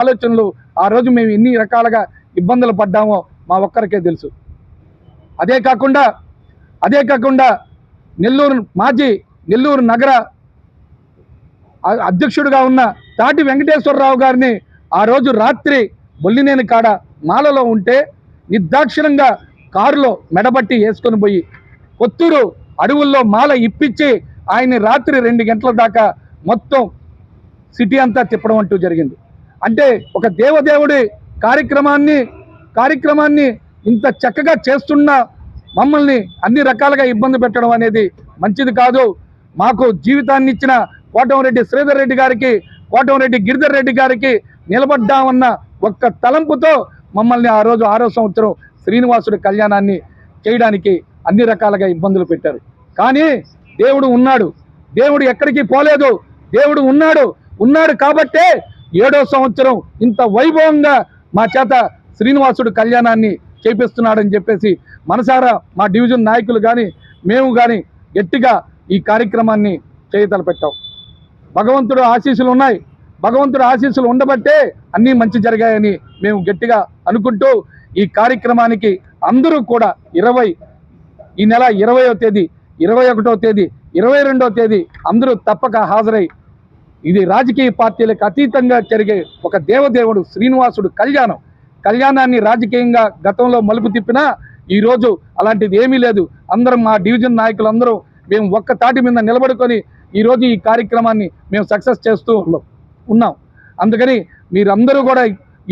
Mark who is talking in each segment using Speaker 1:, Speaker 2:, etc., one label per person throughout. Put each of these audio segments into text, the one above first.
Speaker 1: ఆలోచనలు ఆ రోజు మేము ఎన్ని రకాలుగా ఇబ్బందులు పడ్డామో మా ఒక్కరికే తెలుసు. అదే కాకుండా అదే కాకుండా నెల్లూరు మాజీ నెల్లూరు నగర అధ్యక్షుడుగా అధ్యక్షుడిగా ఉన్న తాటి వెంకటేశ్వరరావు గారిని ఆ రోజు రాత్రి బొల్లినేని కాడ మాలలో ఉంటే నిర్దాక్షిణంగా కారులో మెడబట్టి వేసుకొని పోయి కొత్తూరు అడవుల్లో మాల ఇప్పించి ఆయన్ని రాత్రి రెండు గంటల దాకా మొత్తం సిటీ అంతా తిప్పడం అంటూ జరిగింది. అంటే ఒక దేవదేవుడి కార్యక్రమాన్ని కార్యక్రమాన్ని ఇంత చక్కగా చేస్తున్న మమ్మల్ని అన్ని రకాలుగా ఇబ్బంది పెట్టడం అనేది మంచిది కాదు. మాకు జీవితాన్ని ఇచ్చిన కోటంరెడ్డి శ్రీధర్ రెడ్డి గారికి కోటంరెడ్డి గిరిధర్ రెడ్డి గారికి నిలబడ్డామన్న ఒక్క తలంపుతో మమ్మల్ని ఆ రోజు ఆరో సంవత్సరం శ్రీనివాసుడి కళ్యాణాన్ని చేయడానికి అన్ని రకాలుగా ఇబ్బందులు పెట్టారు. కానీ దేవుడు ఉన్నాడు. దేవుడు ఎక్కడికి పోలేదు. దేవుడు ఉన్నాడు. ఉన్నాడు కాబట్టే ఏడో సంవత్సరం ఇంత వైభవంగా మా చేత శ్రీనివాసుడు కళ్యాణాన్ని చేపిస్తున్నాడని చెప్పేసి మనసారా మా డివిజన్ నాయకులు కానీ మేము కానీ గట్టిగా ఈ కార్యక్రమాన్ని చేయతలపెట్టాం భగవంతుడు ఆశీస్సులు ఉన్నాయి. భగవంతుడు ఆశీస్సులు ఉండబట్టే అన్నీ మంచి జరిగాయని మేము గట్టిగా అనుకుంటూ ఈ కార్యక్రమానికి అందరూ కూడా ఇరవై ఈ నెల ఇరవయో తేదీ ఇరవై ఒకటో తేదీ ఇరవై రెండో తేదీ అందరూ తప్పక హాజరై ఇది రాజకీయ పార్టీలకు అతీతంగా జరిగే ఒక దేవదేవుడు శ్రీనివాసుడు కళ్యాణం. కళ్యాణాన్ని రాజకీయంగా గతంలో మలుపు తిప్పినా ఈరోజు అలాంటిది ఏమీ లేదు. అందరం మా డివిజన్ నాయకులందరూ మేము ఒక్క తాటి మీద నిలబడుకొని ఈరోజు ఈ కార్యక్రమాన్ని మేము సక్సెస్ చేస్తూ ఉన్నాం. ఉన్నాం అందుకని మీరందరూ కూడా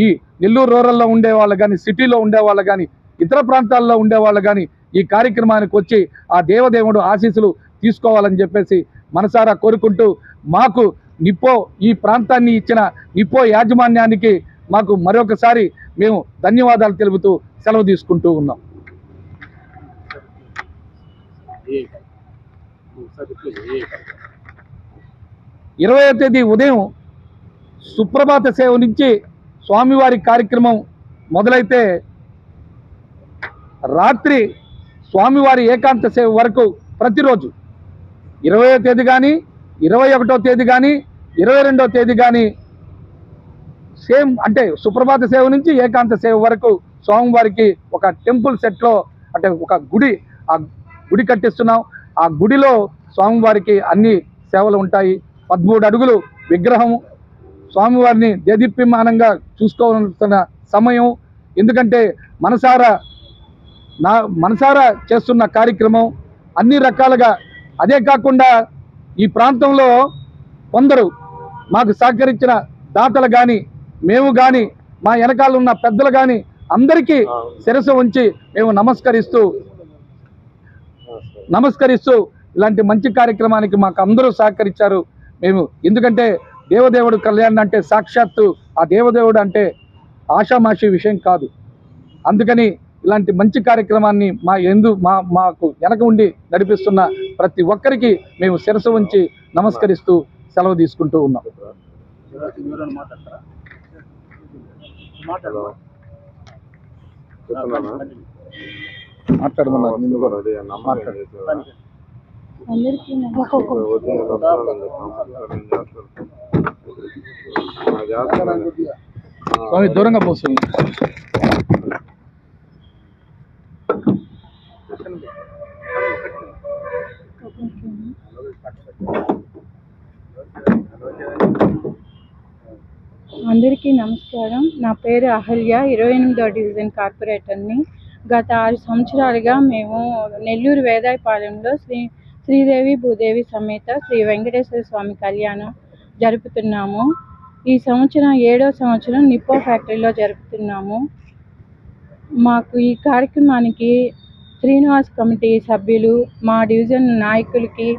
Speaker 1: ఈ నెల్లూరు రూరల్లో ఉండేవాళ్ళు కానీ సిటీలో ఉండే వాళ్ళు కానీ ఇతర ప్రాంతాల్లో ఉండే వాళ్ళు కానీ ఈ కార్యక్రమానికి వచ్చి ఆ దేవదేవుడు ఆశీస్సులు తీసుకోవాలని చెప్పేసి మనసారా కోరుకుంటూ మాకు నిప్పో ఈ ప్రాంతాన్ని ఇచ్చిన నిప్పో యాజమాన్యానికి మాకు మరొకసారి మేము ధన్యవాదాలు తెలుపుతూ సెలవు తీసుకుంటూ ఉన్నాం. ఇరవయో తేదీ ఉదయం సుప్రభాత సేవ నుంచి స్వామివారి కార్యక్రమం మొదలైతే రాత్రి స్వామివారి ఏకాంత సేవ వరకు ప్రతిరోజు. ఇరవయో తేదీ కానీ ఇరవై ఒకటో తేదీ కానీ ఇరవై రెండో తేదీ కానీ సేమ్ అంటే సుప్రభాత సేవ నుంచి ఏకాంత సేవ వరకు స్వామివారికి ఒక టెంపుల్ సెట్లో అంటే ఒక గుడి ఆ గుడి కట్టిస్తున్నాం. ఆ గుడిలో స్వామివారికి అన్ని సేవలు ఉంటాయి. పదమూడు అడుగులు విగ్రహం. స్వామివారిని దేదీప్యమానంగా చూసుకోవాల్సిన సమయం. ఎందుకంటే మనసారా నా మనసారా చేస్తున్న కార్యక్రమం అన్ని రకాలుగా. అదే కాకుండా ఈ ప్రాంతంలో కొందరు మాకు సహకరించిన దాతలు కానీ మేము కానీ మా వెనకాల ఉన్న పెద్దలు కానీ అందరికీ శిరస్సు ఉంచి మేము నమస్కరిస్తూ నమస్కరిస్తూ ఇలాంటి మంచి కార్యక్రమానికి మాకు అందరూ సహకరించారు. మేము ఎందుకంటే దేవదేవుడు కళ్యాణం అంటే సాక్షాత్తు ఆ దేవదేవుడు అంటే ఆషామాషి విషయం కాదు. అందుకని ఇలాంటి మంచి కార్యక్రమాన్ని మా ఎందు మా మాకు వెనక ఉండి నడిపిస్తున్న ప్రతి ఒక్కరికి మేము శిరస్సు ఉంచి నమస్కరిస్తూ సెలవు తీసుకుంటూ ఉన్నాం. స్వామి దూరంగా పోస్తుంది
Speaker 2: అందరికీ నమస్కారం. నా పేరు అహల్య. ఇరవై ఎనిమిదో డివిజన్ కార్పొరేటర్ని. గత ఆరు సంవత్సరాలుగా మేము నెల్లూరు వేదాయపాలెంలో శ్రీ శ్రీదేవి భూదేవి సమేత శ్రీ వెంకటేశ్వర స్వామి కళ్యాణం జరుపుతున్నాము. ఈ సంవత్సరం ఏడో సంవత్సరం నిప్పో ఫ్యాక్టరీలో జరుపుతున్నాము. మాకు ఈ కార్యక్రమానికి శ్రీనివాస్ కమిటీ సభ్యులు మా డివిజన్ నాయకులకి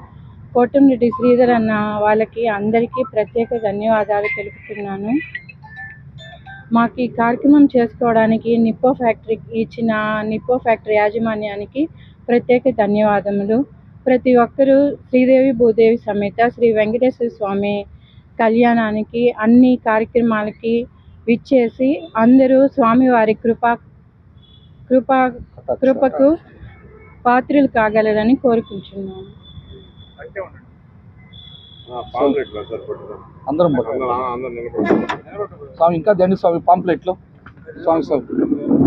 Speaker 2: కోటంరెడ్డి శ్రీధర్ అన్న వాళ్ళకి అందరికీ ప్రత్యేక ధన్యవాదాలు తెలుపుతున్నాను. మాకు ఈ కార్యక్రమం చేసుకోవడానికి నిప్పో ఫ్యాక్టరీకి ఇచ్చిన నిప్పో ఫ్యాక్టరీ యాజమాన్యానికి ప్రత్యేక ధన్యవాదములు. ప్రతి ఒక్కరూ శ్రీదేవి భూదేవి సమేత శ్రీ వెంకటేశ్వర స్వామి కళ్యాణానికి అన్ని కార్యక్రమాలకి విచ్చేసి అందరూ స్వామివారి కృపా కృపా కృపకు పాత్రలు కాగలరని కోరుకుంటున్నాను
Speaker 1: అందరం స్వామి ఇంకా దండి స్వామి? పాంప్లెట్లు? స్వామి స్వామి.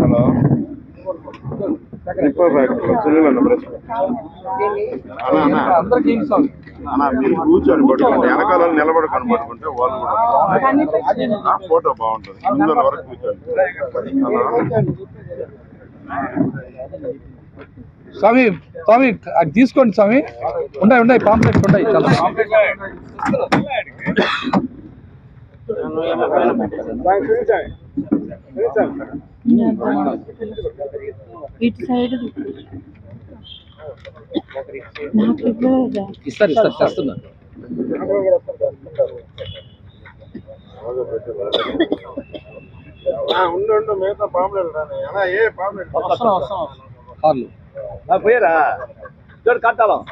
Speaker 3: హలో.
Speaker 1: అందరికి స్వామి?
Speaker 3: మీరు కూర్చొని వెనకాల నిలబడుకొని పట్టుకుంటే వాళ్ళు కూడా ఫోటో బాగుంటుంది. వరకు కూర్చోండి.
Speaker 1: స్వామి స్వామి అది తీసుకోండి స్వామి. ఉన్నాయి ఉన్నాయి పాంప్లెట్స్ ఉన్నాయి చాలా. ఇస్తారు ఇస్తారు చేస్తున్నారు
Speaker 3: ఉండు ఉండు మిగతా పాంప్లెట్ ఏ పాంప్లెట్
Speaker 1: కార్లు
Speaker 4: நான் போயிடுறேன். காட்டாலும்.